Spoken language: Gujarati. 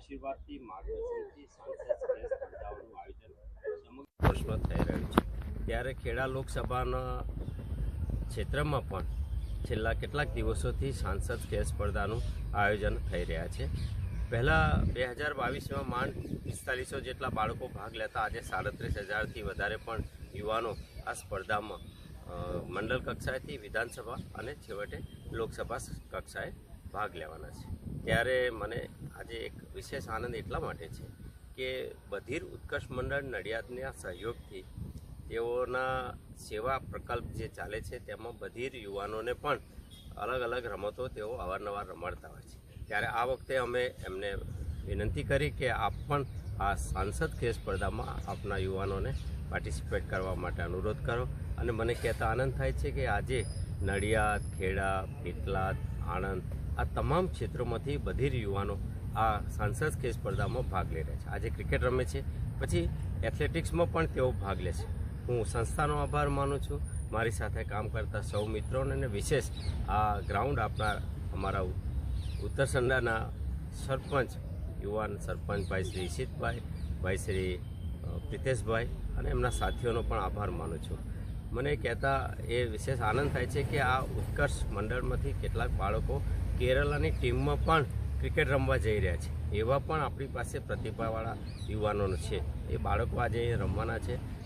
આશીર્વાદથી માર્ગદર્શનથી સ્પર્ધાઓનું આયોજન સમગ્ર વર્ષમાં થઈ રહ્યું છે. ત્યારે ખેડા લોકસભાના ક્ષેત્રમાં પણ છેલ્લા કેટલાક દિવસોથી સાંસદ ખેલ સ્પર્ધાનું આયોજન થઈ રહ્યા છે. પહેલાં બે હજાર બાવીસમાં માંડ પિસ્તાલીસો જેટલા બાળકો ભાગ લેતા આજે સાડત્રીસ હજારથી વધારે પણ યુવાનો આ સ્પર્ધામાં મંડળ કક્ષાએથી વિધાનસભા અને છેવટે લોકસભા કક્ષાએ ભાગ લેવાના છે. ત્યારે મને આજે એક વિશેષ આનંદ એટલા માટે છે કે બધીર ઉત્કર્ષ મંડળ નડિયાદના સહયોગથી તેઓના સેવા પ્રકલ્પ જે ચાલે છે તેમાં બધીર યુવાનોને પણ અલગ અલગ રમતો તેઓ અવારનવાર રમાડતા હોય છે. ત્યારે આ વખતે અમે એમને વિનંતી કરી કે આપ પણ આ સાંસદ ખેલ સ્પર્ધામાં આપના યુવાનોને પાર્ટિસિપેટ કરવા માટે અનુરોધ કરો. અને મને કહેતા આનંદ થાય છે કે આજે નડિયાદ, ખેડા પેટલાદ આણંદ આ તમામ ક્ષેત્રોમાંથી બધીર યુવાનો આ સાંસદ ખેલ સ્પર્ધામાં ભાગ લઈ રહ્યા છે. આજે ક્રિકેટ રમે છે. પછી એથ્લેટિક્સમાં પણ તેઓ ભાગ લે છે. હું સંસ્થાનો આભાર માનું છું. મારી સાથે કામ કરતા સૌ મિત્રોને અને વિશેષ આ ગ્રાઉન્ડ આપનાર અમારા ઉત્તર સંડાના સરપંચ, યુવાન સરપંચ ભાઈ શ્રી ઈશિતભાઈ, ભાઈ શ્રી પ્રિતેશભાઈ અને એમના સાથીઓનો પણ આભાર માનું છું. મને કહેતા એ વિશેષ આનંદ થાય છે કે આ ઉત્કર્ષ મંડળમાંથી કેટલાક બાળકો કેરલાની ટીમમાં પણ ક્રિકેટ રમવા જઈ રહ્યા છે. એવા પણ આપણી પાસે પ્રતિભાવાળા યુવાનો છે. એ બાળકો આજે રમવાના છે.